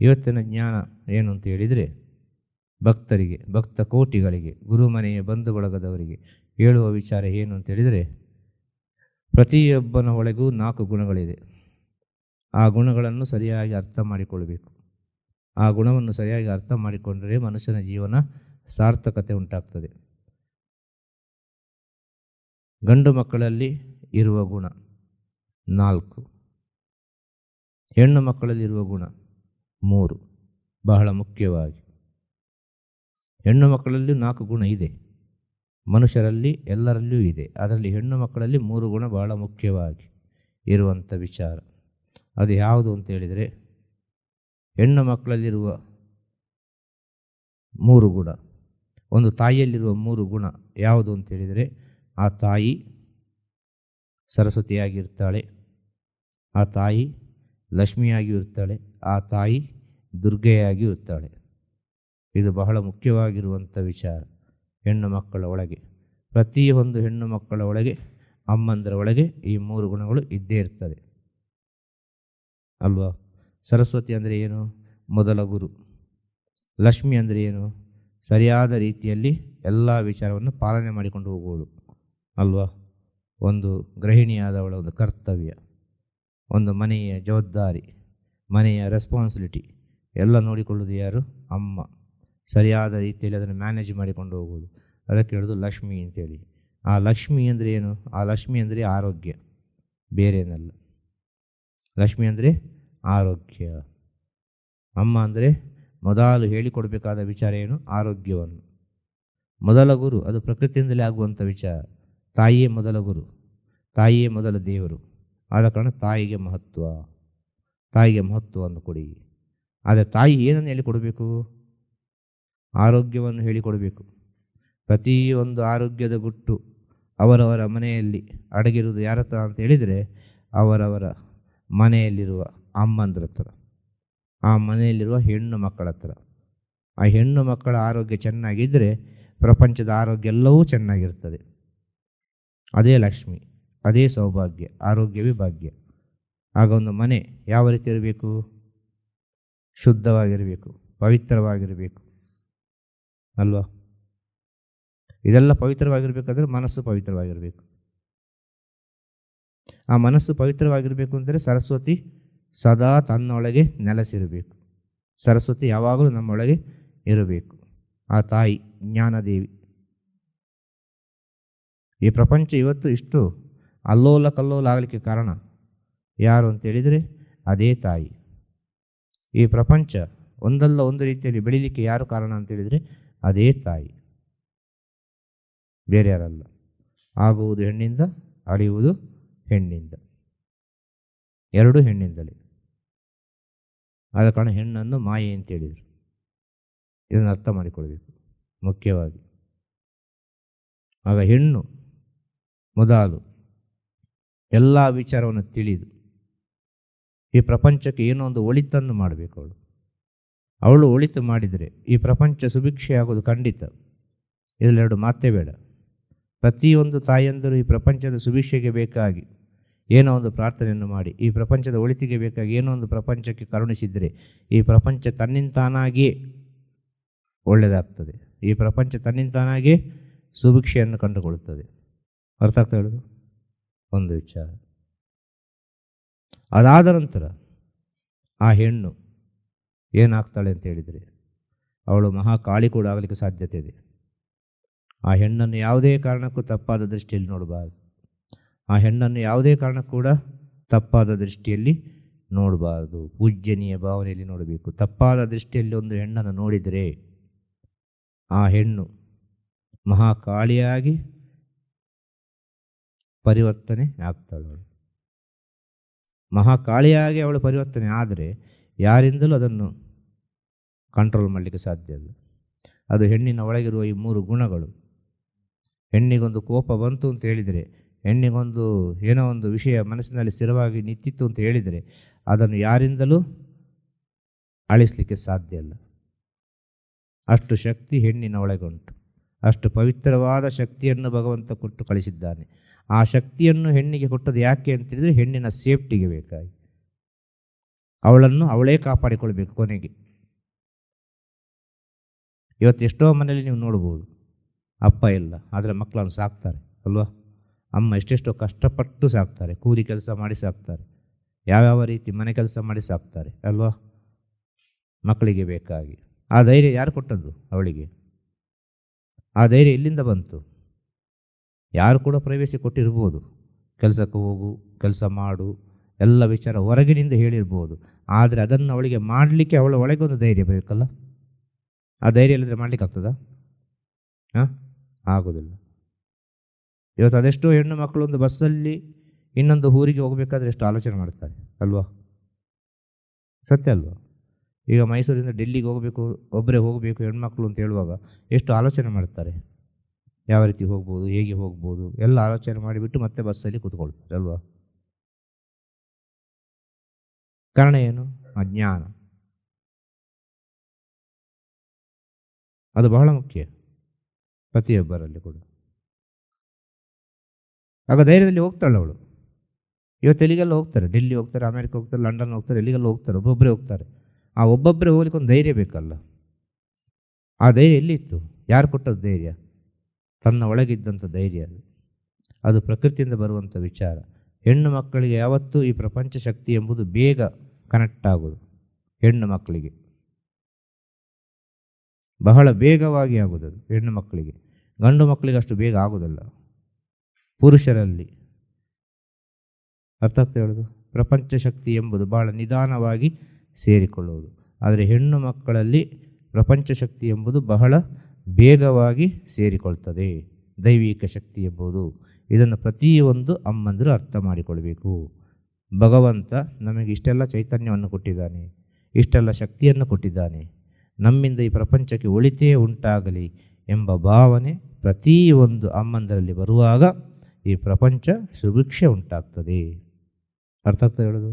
ಇವತ್ತಿನ ಜ್ಞಾನ ಏನು ಅಂತ ಹೇಳಿದರೆ ಭಕ್ತರಿಗೆ, ಭಕ್ತ ಕೋಟಿಗಳಿಗೆ ಗುರುಮನೆಯ ಬಂಧು ಬಳಗದವರಿಗೆ ಹೇಳುವ ವಿಚಾರ ಏನು ಅಂತ ಹೇಳಿದರೆ ಪ್ರತಿಯೊಬ್ಬನ ಒಳಗೂ ನಾಲ್ಕು ಗುಣಗಳಿದೆ. ಆ ಗುಣಗಳನ್ನು ಸರಿಯಾಗಿ ಅರ್ಥ ಮಾಡಿಕೊಳ್ಳಬೇಕು ಆ ಗುಣವನ್ನು ಸರಿಯಾಗಿ ಅರ್ಥ ಮಾಡಿಕೊಂಡರೆ ಮನುಷ್ಯನ ಜೀವನ ಸಾರ್ಥಕತೆ ಉಂಟಾಗ್ತದೆ. ಗಂಡು ಮಕ್ಕಳಲ್ಲಿ ಇರುವ ಗುಣ ನಾಲ್ಕು. ಹೆಣ್ಣು ಮಕ್ಕಳಲ್ಲಿ ಇರುವ ಗುಣ ಮೂರು. ಬಹಳ ಮುಖ್ಯವಾಗಿ. ಹೆಣ್ಣು ಮಕ್ಕಳಲ್ಲಿ ನಾಲ್ಕು ಗುಣ ಇದೆ. ಮನುಷ್ಯರಲ್ಲಿ ಎಲ್ಲರಲ್ಲಿಯೂ ಇದೆ. ಅದರಲ್ಲಿ ಹೆಣ್ಣು ಮಕ್ಕಳಲ್ಲಿ ಮೂರು ಗುಣ ಬಹಳ ಮುಖ್ಯವಾಗಿ ಇರುವಂಥ ವಿಚಾರ. ಅದು ಯಾವುದು ಅಂತ ಹೇಳಿದರೆ, ಹೆಣ್ಣು ಮಕ್ಕಳಲ್ಲಿರುವ ಮೂರು ಗುಣ, ಒಂದು ತಾಯಿಯಲ್ಲಿರುವ ಮೂರು ಗುಣ ಯಾವುದು ಅಂತ ಹೇಳಿದರೆ, ಆ ತಾಯಿ ಸರಸ್ವತಿಯಾಗಿರ್ತಾಳೆ. ಆ ತಾಯಿ ಲಕ್ಷ್ಮಿಯಾಗಿಯೂ ಇರ್ತಾಳೆ, ಆ ತಾಯಿ ದುರ್ಗೆಯಾಗಿಯೂ ಇರ್ತಾಳೆ. ಇದು ಬಹಳ ಮುಖ್ಯವಾಗಿರುವಂಥ ವಿಚಾರ. ಹೆಣ್ಣು ಮಕ್ಕಳ ಒಳಗೆ, ಪ್ರತಿಯೊಂದು ಹೆಣ್ಣು ಮಕ್ಕಳ ಒಳಗೆ, ಅಮ್ಮಂದರ ಒಳಗೆ ಈ ಮೂರು ಗುಣಗಳು ಇದ್ದೇ ಇರ್ತದೆ. ಅಲ್ವಾ? ಸರಸ್ವತಿ ಅಂದರೆ ಏನು? ಮೊದಲ ಗುರು. ಲಕ್ಷ್ಮಿ ಅಂದರೆ ಏನು? ಸರಿಯಾದ ರೀತಿಯಲ್ಲಿ ಎಲ್ಲ ವಿಚಾರವನ್ನು ಪಾಲನೆ ಮಾಡಿಕೊಂಡು ಹೋಗುವಳು. ಅಲ್ವಾ? ಒಂದು ಗೃಹಿಣಿಯಾದವಳ ಒಂದು ಕರ್ತವ್ಯ. ಒಂದು ಮನೆಯ ಜವಾಬ್ದಾರಿ, ಮನೆಯ ರೆಸ್ಪಾನ್ಸಿಬಿಲಿಟಿ ಎಲ್ಲ ನೋಡಿಕೊಳ್ಳೋದು ಯಾರು? ಅಮ್ಮ. ಸರಿಯಾದ ರೀತಿಯಲ್ಲಿ ಅದನ್ನು ಮ್ಯಾನೇಜ್ ಮಾಡಿಕೊಂಡು ಹೋಗುವುದು. ಅದಕ್ಕೆ ಹೇಳೋದು ಲಕ್ಷ್ಮಿ ಅಂತೇಳಿ. ಆ ಲಕ್ಷ್ಮಿ ಅಂದರೆ ಏನು? ಆ ಲಕ್ಷ್ಮಿ ಅಂದರೆ ಆರೋಗ್ಯ. ಬೇರೇನಲ್ಲ. ಲಕ್ಷ್ಮಿ ಅಂದರೆ ಆರೋಗ್ಯ. ಅಮ್ಮ ಅಂದರೆ ಮೊದಲು ಹೇಳಿಕೊಡಬೇಕಾದ ವಿಚಾರ ಏನು? ಆರೋಗ್ಯವನ್ನು. ಮೊದಲ ಗುರು, ಅದು ಪ್ರಕೃತಿಯಿಂದಲೇ ಆಗುವಂಥ ವಿಚಾರ. ತಾಯಿಯೇ ಮೊದಲ ಗುರು. ತಾಯಿಯೇ ಮೊದಲ ದೇವರು. ಆದ ಕಾರಣ ತಾಯಿಗೆ ಮಹತ್ವ, ತಾಯಿಗೆ ಮಹತ್ವವನ್ನು ಕೊಡಿ. ಆದರೆ ತಾಯಿ ಏನನ್ನು ಹೇಳಿಕೊಡಬೇಕು? ಆರೋಗ್ಯವನ್ನು ಹೇಳಿಕೊಡಬೇಕು. ಪ್ರತಿಯೊಂದು ಆರೋಗ್ಯದ ಗುಟ್ಟು ಅವರವರ ಮನೆಯಲ್ಲಿ ಅಡಗಿರುವುದು ಯಾರ ಹತ್ರ ಅಂತ ಹೇಳಿದರೆ ಅವರವರ ಮನೆಯಲ್ಲಿರುವ ಅಮ್ಮಂದ್ರ ಹತ್ರ. ಆ ಮನೆಯಲ್ಲಿರುವ ಹೆಣ್ಣು ಮಕ್ಕಳ ಹತ್ರ. ಆ ಹೆಣ್ಣು ಮಕ್ಕಳ ಆರೋಗ್ಯ ಚೆನ್ನಾಗಿದ್ದರೆ ಪ್ರಪಂಚದ ಆರೋಗ್ಯ ಎಲ್ಲವೂ ಚೆನ್ನಾಗಿರ್ತದೆ. ಅದೇ ಲಕ್ಷ್ಮಿ. ಅದೇ ಸೌಭಾಗ್ಯ, ಆರೋಗ್ಯವೇ ಭಾಗ್ಯ. ಆಗ ಒಂದು ಮನೆ ಯಾವ ರೀತಿ ಇರಬೇಕು? ಶುದ್ಧವಾಗಿರಬೇಕು, ಪವಿತ್ರವಾಗಿರಬೇಕು. ಅಲ್ವಾ? ಇದೆಲ್ಲ ಪವಿತ್ರವಾಗಿರಬೇಕಾದ್ರೆ ಮನಸ್ಸು ಪವಿತ್ರವಾಗಿರಬೇಕು. ಆ ಮನಸ್ಸು ಪವಿತ್ರವಾಗಿರಬೇಕು ಅಂದರೆ ಸರಸ್ವತಿ ಸದಾ ತನ್ನೊಳಗೆ ನೆಲೆಸಿರಬೇಕು. ಸರಸ್ವತಿ ಯಾವಾಗಲೂ ನಮ್ಮೊಳಗೆ ಇರಬೇಕು. ಆ ತಾಯಿ ಜ್ಞಾನದೇವಿ. ಈ ಪ್ರಪಂಚ ಇವತ್ತು ಇಷ್ಟು ಅಲ್ಲೋಲ ಕಲ್ಲೋಲ ಆಗಲಿಕ್ಕೆ ಕಾರಣ? ಯಾರು ಅಂತ ಹೇಳಿದರೆ, ಅದೇ ತಾಯಿ. ಈ ಪ್ರಪಂಚ ಒಂದಲ್ಲ ಒಂದು ರೀತಿಯಲ್ಲಿ ಬೆಳೀಲಿಕ್ಕೆ ಯಾರು ಕಾರಣ ಅಂತ ಹೇಳಿದರೆ, ಅದೇ ತಾಯಿ. ಬೇರೆ ಯಾರಲ್ಲ. ಆಗುವುದು ಹೆಣ್ಣಿಂದ, ಅಳಿಯುವುದು ಹೆಣ್ಣಿಂದ. ಎರಡು ಹೆಣ್ಣಿಂದಲೇ. ಆದ ಕಾರಣ ಹೆಣ್ಣನ್ನು ಮಾಯೆ ಅಂತ ಹೇಳಿದರು. ಇದನ್ನು ಅರ್ಥ ಮಾಡಿಕೊಳ್ಬೇಕು, ಮುಖ್ಯವಾಗಿ. ಆಗ ಹೆಣ್ಣು ಮೊದಲು ಎಲ್ಲ ವಿಚಾರವನ್ನು ತಿಳಿದು ಈ ಪ್ರಪಂಚಕ್ಕೆ ಏನೋ ಒಂದು ಒಳಿತನ್ನು ಮಾಡಬೇಕು ಅವಳು. ಅವಳು ಒಳಿತು ಮಾಡಿದರೆ ಈ ಪ್ರಪಂಚ ಸುಭಿಕ್ಷೆ ಆಗೋದು ಖಂಡಿತ ಇದರಲ್ಲೆರಡು ಮಾತೇ ಬೇಡ. ಪ್ರತಿಯೊಂದು ತಾಯಂದರು ಈ ಪ್ರಪಂಚದ ಸುಭಿಕ್ಷೆಗೆ ಬೇಕಾಗಿ ಏನೋ ಒಂದು ಪ್ರಾರ್ಥನೆಯನ್ನು ಮಾಡಿ, ಈ ಪ್ರಪಂಚದ ಒಳಿತಿಗೆ ಬೇಕಾಗಿ ಏನೋ ಒಂದು ಪ್ರಪಂಚಕ್ಕೆ ಕರುಣಿಸಿದರೆ ಈ ಪ್ರಪಂಚ ತನ್ನಿಂತಾನಾಗಿಯೇ ಒಳ್ಳೆಯದಾಗ್ತದೆ. ಈ ಪ್ರಪಂಚ ತನ್ನಿಂತಾನಾಗಿಯೇ ಸುಭಿಕ್ಷೆಯನ್ನು ಕಂಡುಕೊಳ್ಳುತ್ತದೆ. ಅರ್ಥ ಆಗ್ತಾ ಹೇಳೋದು ಒಂದು ವಿಚಾರ. ಅದಾದ ನಂತರ ಆ ಹೆಣ್ಣು ಏನಾಗ್ತಾಳೆ ಅಂತ ಹೇಳಿದರೆ, ಅವಳು ಮಹಾಕಾಳಿ ಕೂಡ ಆಗಲಿಕ್ಕೆ ಸಾಧ್ಯತೆ ಇದೆ. ಆ ಹೆಣ್ಣನ್ನು ಯಾವುದೇ ಕಾರಣಕ್ಕೂ ತಪ್ಪಾದ ದೃಷ್ಟಿಯಲ್ಲಿ ನೋಡಬಾರ್ದು. ಆ ಹೆಣ್ಣನ್ನು ಯಾವುದೇ ಕಾರಣಕ್ಕೂ ಕೂಡ ತಪ್ಪಾದ ದೃಷ್ಟಿಯಲ್ಲಿ ನೋಡಬಾರ್ದು. ಪೂಜ್ಯನೀಯ ಭಾವನೆಯಲ್ಲಿ ನೋಡಬೇಕು. ತಪ್ಪಾದ ದೃಷ್ಟಿಯಲ್ಲಿ ಒಂದು ಹೆಣ್ಣನ್ನು ನೋಡಿದರೆ ಆ ಹೆಣ್ಣು ಮಹಾಕಾಳಿಯಾಗಿ ಪರಿವರ್ತನೆ ಆಗ್ತಾಳೆ ಅವಳು. ಮಹಾಕಾಳಿಯಾಗಿ ಅವಳು ಪರಿವರ್ತನೆ ಆದರೆ ಯಾರಿಂದಲೂ ಅದನ್ನು ಕಂಟ್ರೋಲ್ ಮಾಡಲಿಕ್ಕೆ ಸಾಧ್ಯ ಇಲ್ಲ. ಅದು ಹೆಣ್ಣಿನ ಒಳಗಿರುವ ಈ ಮೂರು ಗುಣಗಳು. ಹೆಣ್ಣಿಗೊಂದು ಕೋಪ ಬಂತು ಅಂತ ಹೇಳಿದರೆ, ಹೆಣ್ಣಿಗೊಂದು ಏನೋ ಒಂದು ವಿಷಯ ಮನಸ್ಸಿನಲ್ಲಿ ಸ್ಥಿರವಾಗಿ ನಿಂತಿತ್ತು ಅಂತ ಹೇಳಿದರೆ, ಅದನ್ನು ಯಾರಿಂದಲೂ ಅಳಿಸಲಿಕ್ಕೆ ಸಾಧ್ಯ ಇಲ್ಲ. ಅಷ್ಟು ಶಕ್ತಿ ಹೆಣ್ಣಿನ ಒಳಗುಂಟು ಅಷ್ಟು ಪವಿತ್ರವಾದ ಶಕ್ತಿಯನ್ನು ಭಗವಂತ ಕೊಟ್ಟು ಕಳಿಸಿದ್ದಾನೆ. ಆ ಶಕ್ತಿಯನ್ನು ಹೆಣ್ಣಿಗೆ ಕೊಟ್ಟದ್ದು ಯಾಕೆ ಅಂತೇಳಿದರೆ ಹೆಣ್ಣಿನ ಸೇಫ್ಟಿಗೆ ಬೇಕಾಗಿ. ಅವಳನ್ನು ಅವಳೇ ಕಾಪಾಡಿಕೊಳ್ಬೇಕು ಕೊನೆಗೆ. ಇವತ್ತು ಎಷ್ಟೋ ಮನೆಯಲ್ಲಿ ನೀವು ನೋಡ್ಬೋದು, ಅಪ್ಪ ಇಲ್ಲ, ಆದರೆ ಮಕ್ಕಳನ್ನು ಸಾಕ್ತಾರೆ, ಅಲ್ವಾ? ಅಮ್ಮ ಎಷ್ಟೆಷ್ಟೋ ಕಷ್ಟಪಟ್ಟು ಸಾಕ್ತಾರೆ, ಕೂಲಿ ಕೆಲಸ ಮಾಡಿ ಸಾಕ್ತಾರೆ, ಯಾವ್ಯಾವ ರೀತಿ ಮನೆ ಕೆಲಸ ಮಾಡಿ ಸಾಕ್ತಾರೆ, ಅಲ್ವಾ? ಮಕ್ಕಳಿಗೆ ಬೇಕಾಗಿ. ಆ ಧೈರ್ಯ ಯಾರು ಕೊಟ್ಟದ್ದು ಅವಳಿಗೆ? ಆ ಧೈರ್ಯ ಎಲ್ಲಿಂದ ಬಂತು. ಯಾರು ಕೂಡ ಪ್ರವೇಶ ಕೊಟ್ಟಿರ್ಬೋದು. ಕೆಲಸಕ್ಕೆ ಹೋಗು, ಕೆಲಸ ಮಾಡು, ಎಲ್ಲ ವಿಚಾರ ಹೊರಗಿನಿಂದ ಹೇಳಿರ್ಬೋದು. ಆದರೆ ಅದನ್ನು ಅವಳಿಗೆ ಮಾಡಲಿಕ್ಕೆ ಅವಳ ಒಳಗೆ ಒಂದು ಧೈರ್ಯ ಬೇಕಲ್ಲ? ಆ ಧೈರ್ಯ ಇಲ್ಲದ್ರೆ ಮಾಡ್ಲಿಕ್ಕೆ ಆಗ್ತದಾ? ಹಾಂ? ಆಗೋದಿಲ್ಲ. ಇವತ್ತು ಅದೆಷ್ಟೋ ಹೆಣ್ಣು ಮಕ್ಕಳು ಒಂದು ಬಸ್ಸಲ್ಲಿ ಇನ್ನೊಂದು ಊರಿಗೆ ಹೋಗಬೇಕಾದ್ರೆ ಎಷ್ಟು ಆಲೋಚನೆ ಮಾಡ್ತಾರೆ, ಅಲ್ವಾ? ಸತ್ಯ ಅಲ್ವಾ? ಈಗ ಮೈಸೂರಿಂದ ಡೆಲ್ಲಿಗೆ ಹೋಗಬೇಕು, ಒಬ್ಬರೇ ಹೋಗಬೇಕು ಹೆಣ್ಮಕ್ಳು ಅಂತ ಹೇಳುವಾಗ ಎಷ್ಟು ಆಲೋಚನೆ ಮಾಡ್ತಾರೆ? ಯಾವ ರೀತಿ ಹೋಗ್ಬೋದು, ಹೇಗೆ ಹೋಗ್ಬೋದು, ಎಲ್ಲ ಆಲೋಚನೆ ಮಾಡಿಬಿಟ್ಟು ಮತ್ತೆ ಬಸ್ಸಲ್ಲಿ ಕೂತ್ಕೊಳ್ತಾರೆ, ಅಲ್ವಾ? ಕಾರಣ ಏನು? ಅಜ್ಞಾನ. ಅದು ಬಹಳ ಮುಖ್ಯ, ಪ್ರತಿಯೊಬ್ಬರಲ್ಲಿ ಕೂಡ. ಆಗ ಧೈರ್ಯದಲ್ಲಿ ಹೋಗ್ತಾಳೆ ಅವಳು. ಇವತ್ತು ಎಲ್ಲಿಗೆಲ್ಲ ಹೋಗ್ತಾರೆ? ಡೆಲ್ಲಿ ಹೋಗ್ತಾರೆ, ಅಮೆರಿಕ ಹೋಗ್ತಾರೆ, ಲಂಡನ್ ಹೋಗ್ತಾರೆ, ಎಲ್ಲಿಗೆಲ್ಲ ಹೋಗ್ತಾರೆ? ಒಬ್ಬೊಬ್ಬರೇ ಹೋಗ್ತಾರೆ. ಆ ಒಬ್ಬೊಬ್ಬರೇ ಹೋಗ್ಲಿಕ್ಕೆ ಒಂದು ಧೈರ್ಯ ಬೇಕಲ್ಲ. ಆ ಧೈರ್ಯ ಎಲ್ಲಿತ್ತು? ಯಾರು ಕೊಟ್ಟದ್ದು ಧೈರ್ಯ? ತನ್ನ ಒಳಗಿದ್ದಂಥ ಧೈರ್ಯ ಅದು. ಅದು ಪ್ರಕೃತಿಯಿಂದ ಬರುವಂಥ ವಿಚಾರ. ಹೆಣ್ಣು ಮಕ್ಕಳಿಗೆ ಯಾವತ್ತೂ ಈ ಪ್ರಪಂಚ ಶಕ್ತಿ ಎಂಬುದು ಬೇಗ ಕನೆಕ್ಟ್ ಆಗೋದು. ಹೆಣ್ಣು ಮಕ್ಕಳಿಗೆ. ಬಹಳ ಬೇಗವಾಗಿ ಆಗೋದು ಅದು, ಹೆಣ್ಣು ಮಕ್ಕಳಿಗೆ. ಗಂಡು ಮಕ್ಕಳಿಗೆ ಅಷ್ಟು ಬೇಗ ಆಗೋದಿಲ್ಲ. ಪುರುಷರಲ್ಲಿ. ಅರ್ಥ ಆಗ್ತಾ ಹೇಳೋದು? ಪ್ರಪಂಚ ಶಕ್ತಿ ಎಂಬುದು ಬಹಳ ನಿಧಾನವಾಗಿ ಸೇರಿಕೊಳ್ಳುವುದು. ಆದರೆ ಹೆಣ್ಣು ಮಕ್ಕಳಲ್ಲಿ ಪ್ರಪಂಚ ಶಕ್ತಿ ಎಂಬುದು ಬಹಳ ಬೇಗವಾಗಿ ಸೇರಿಕೊಳ್ತದೆ. ದೈವಿಕ ಶಕ್ತಿ ಎಂಬುದು ಇದನ್ನು ಪ್ರತಿಯೊಂದು ಅಮ್ಮಂದರು ಅರ್ಥ ಮಾಡಿಕೊಳ್ಬೇಕು. ಭಗವಂತ ನಮಗೆ ಇಷ್ಟೆಲ್ಲ ಚೈತನ್ಯವನ್ನು ಕೊಟ್ಟಿದ್ದಾನೆ. ಇಷ್ಟೆಲ್ಲ ಶಕ್ತಿಯನ್ನು ಕೊಟ್ಟಿದ್ದಾನೆ. ನಮ್ಮಿಂದ ಈ ಪ್ರಪಂಚಕ್ಕೆ ಒಳಿತೇ ಉಂಟಾಗಲಿ ಎಂಬ ಭಾವನೆ ಪ್ರತಿಯೊಂದು ಅಮ್ಮಂದರಲ್ಲಿ ಬರುವಾಗ ಈ ಪ್ರಪಂಚ ಸುಭಿಕ್ಷೆ ಉಂಟಾಗ್ತದೆ. ಅರ್ಥ ಆಗ್ತದೆ ಹೇಳೋದು?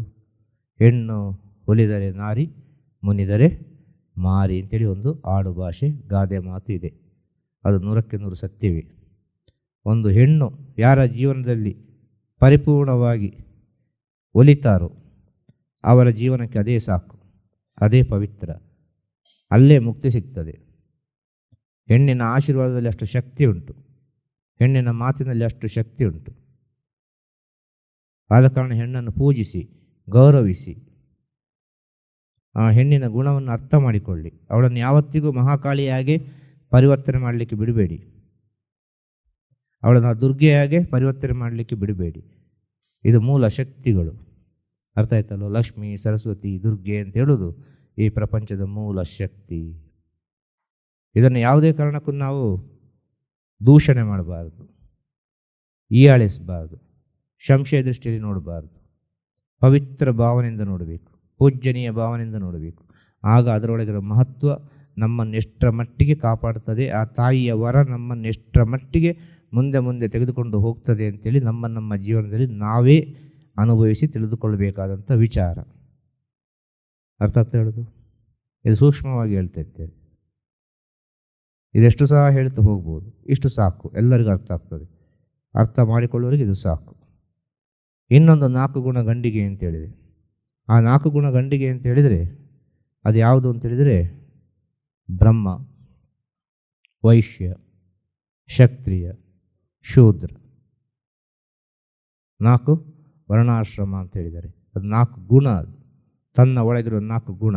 ಹೆಣ್ಣು ಒಲಿದರೆ ನಾರಿ, ಮುನಿದರೆ ಮಾರಿ ಅಂತೇಳಿ ಒಂದು ಆಡು ಭಾಷೆ, ಗಾದೆ ಮಾತು ಇದೆ. ಅದು ನೂರಕ್ಕೆ ನೂರು ಸತ್ಯವೇ. ಒಂದು ಹೆಣ್ಣು ಯಾರ ಜೀವನದಲ್ಲಿ ಪರಿಪೂರ್ಣವಾಗಿ ಒಲಿತಾರೋ ಅವರ ಜೀವನಕ್ಕೆ ಅದೇ ಸಾಕು, ಅದೇ ಪವಿತ್ರ, ಅಲ್ಲೇ ಮುಕ್ತಿ ಸಿಗ್ತದೆ. ಹೆಣ್ಣಿನ ಆಶೀರ್ವಾದದಲ್ಲಿ ಅಷ್ಟು ಶಕ್ತಿ ಉಂಟು, ಹೆಣ್ಣಿನ ಮಾತಿನಲ್ಲಿ ಅಷ್ಟು ಶಕ್ತಿ ಉಂಟು. ಆದ ಕಾರಣ ಹೆಣ್ಣನ್ನು ಪೂಜಿಸಿ, ಗೌರವಿಸಿ ಆ ಹೆಣ್ಣಿನ ಗುಣವನ್ನು ಅರ್ಥ ಮಾಡಿಕೊಳ್ಳಿ. ಅವಳನ್ನು ಯಾವತ್ತಿಗೂ ಮಹಾಕಾಳಿಯಾಗಿ ಪರಿವರ್ತನೆ ಮಾಡಲಿಕ್ಕೆ ಬಿಡಬೇಡಿ. ಅವಳನ್ನು ದುರ್ಗೆಯಾಗೆ ಪರಿವರ್ತನೆ ಮಾಡಲಿಕ್ಕೆ ಬಿಡಬೇಡಿ. ಇದು ಮೂಲ ಶಕ್ತಿಗಳು. ಅರ್ಥ ಆಯ್ತಲ್ಲ ಲಕ್ಷ್ಮಿ, ಸರಸ್ವತಿ, ದುರ್ಗೆ ಅಂತ ಹೇಳೋದು ಈ ಪ್ರಪಂಚದ ಮೂಲ ಶಕ್ತಿ. ಇದನ್ನು ಯಾವುದೇ ಕಾರಣಕ್ಕೂ ನಾವು ದೂಷಣೆ ಮಾಡಬಾರ್ದು. ಈಯಾಳಿಸಬಾರ್ದು ಸಂಶಯ ದೃಷ್ಟಿಯಲ್ಲಿ ನೋಡಬಾರ್ದು. ಪವಿತ್ರ ಭಾವನೆಯಿಂದ ನೋಡಬೇಕು. ಪೂಜ್ಯನೀಯ ಭಾವನೆಯಿಂದ ನೋಡಬೇಕು. ಆಗ ಅದರೊಳಗಿರೋ ಮಹತ್ವ ನಮ್ಮನ್ನು ಎಷ್ಟರ ಮಟ್ಟಿಗೆ ಕಾಪಾಡ್ತದೆ ಆ ತಾಯಿಯ ವರ ನಮ್ಮನ್ನು ಎಷ್ಟರ ಮಟ್ಟಿಗೆ ಮುಂದೆ ಮುಂದೆ ತೆಗೆದುಕೊಂಡು ಹೋಗ್ತದೆ ಅಂತೇಳಿ ನಮ್ಮ ನಮ್ಮ ಜೀವನದಲ್ಲಿ ನಾವೇ ಅನುಭವಿಸಿ ತಿಳಿದುಕೊಳ್ಳಬೇಕಾದಂಥ ವಿಚಾರ. ಅರ್ಥ ಆಗ್ತಾ ಹೇಳೋದು? ಇದು ಸೂಕ್ಷ್ಮವಾಗಿ ಹೇಳ್ತಾ ಇದ್ದೇನೆ. ಇದೆಷ್ಟು ಸಹ ಹೇಳ್ತಾ ಹೋಗ್ಬೋದು. ಇಷ್ಟು ಸಾಕು. ಎಲ್ಲರಿಗೂ ಅರ್ಥ ಆಗ್ತದೆ. ಅರ್ಥ ಮಾಡಿಕೊಳ್ಳುವವರಿಗೆ ಇದು ಸಾಕು. ಇನ್ನೊಂದು ನಾಲ್ಕು ಗುಣ ಗಂಡಿಗೆ ಅಂತ ಹೇಳಿದೆ ಆ ನಾಲ್ಕು ಗುಣ ಗಂಡಿಗೆ ಅಂತ ಹೇಳಿದರೆ, ಅದು ಯಾವುದು ಅಂತ ಹೇಳಿದರೆ, ಬ್ರಹ್ಮ, ವೈಶ್ಯ, ಕ್ಷತ್ರಿಯ, ಶೂದ್ರ. ನಾಲ್ಕು ವರ್ಣಾಶ್ರಮ ಅಂತ ಹೇಳಿದ್ದಾರೆ. ಅದು ನಾಲ್ಕು ಗುಣ ಅದು. ತನ್ನ ಒಳಗಿರುವ ನಾಲ್ಕು ಗುಣ.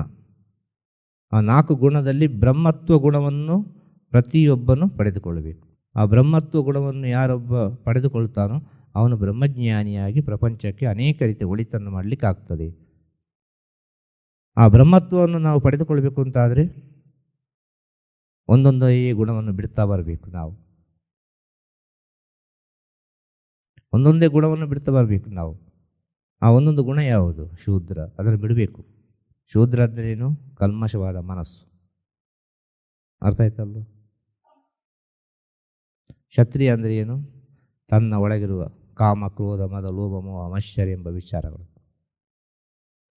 ಆ ನಾಲ್ಕು ಗುಣದಲ್ಲಿ ಬ್ರಹ್ಮತ್ವ ಗುಣವನ್ನು ಪ್ರತಿಯೊಬ್ಬನು ಪಡೆದುಕೊಳ್ಳಬೇಕು. ಆ ಬ್ರಹ್ಮತ್ವ ಗುಣವನ್ನು ಯಾರೊಬ್ಬ ಪಡೆದುಕೊಳ್ತಾನೋ, ಅವನು ಬ್ರಹ್ಮಜ್ಞಾನಿಯಾಗಿ ಪ್ರಪಂಚಕ್ಕೆ ಅನೇಕ ರೀತಿಯ ಒಳಿತನ್ನು ಮಾಡಲಿಕ್ಕೆ ಆಗ್ತದೆ ಆ ಬ್ರಹ್ಮತ್ವವನ್ನು ನಾವು ಪಡೆದುಕೊಳ್ಬೇಕು ಅಂತಾದರೆ ಒಂದೊಂದೇ ಗುಣವನ್ನು ಬಿಡ್ತಾ ಬರಬೇಕು ನಾವು. ಒಂದೊಂದೇ ಗುಣವನ್ನು ಬಿಡ್ತಾ ಬರಬೇಕು ನಾವು. ಆ ಒಂದೊಂದು ಗುಣ ಯಾವುದು? ಶೂದ್ರ. ಅದನ್ನು ಬಿಡಬೇಕು. ಶೂದ್ರ ಏನು? ಕಲ್ಮಶವಾದ ಮನಸ್ಸು. ಅರ್ಥ ಆಯ್ತಲ್ವ? ಕ್ಷತ್ರಿಯ ಅಂದರೆ ಏನು? ತನ್ನ ಒಳಗಿರುವ ಕಾಮ, ಕ್ರೋಧ, ಮದ, ಲೋಭ, ಮೋಹ ಮಶ್ಚರ್ಯ ಎಂಬ ವಿಚಾರಗಳು.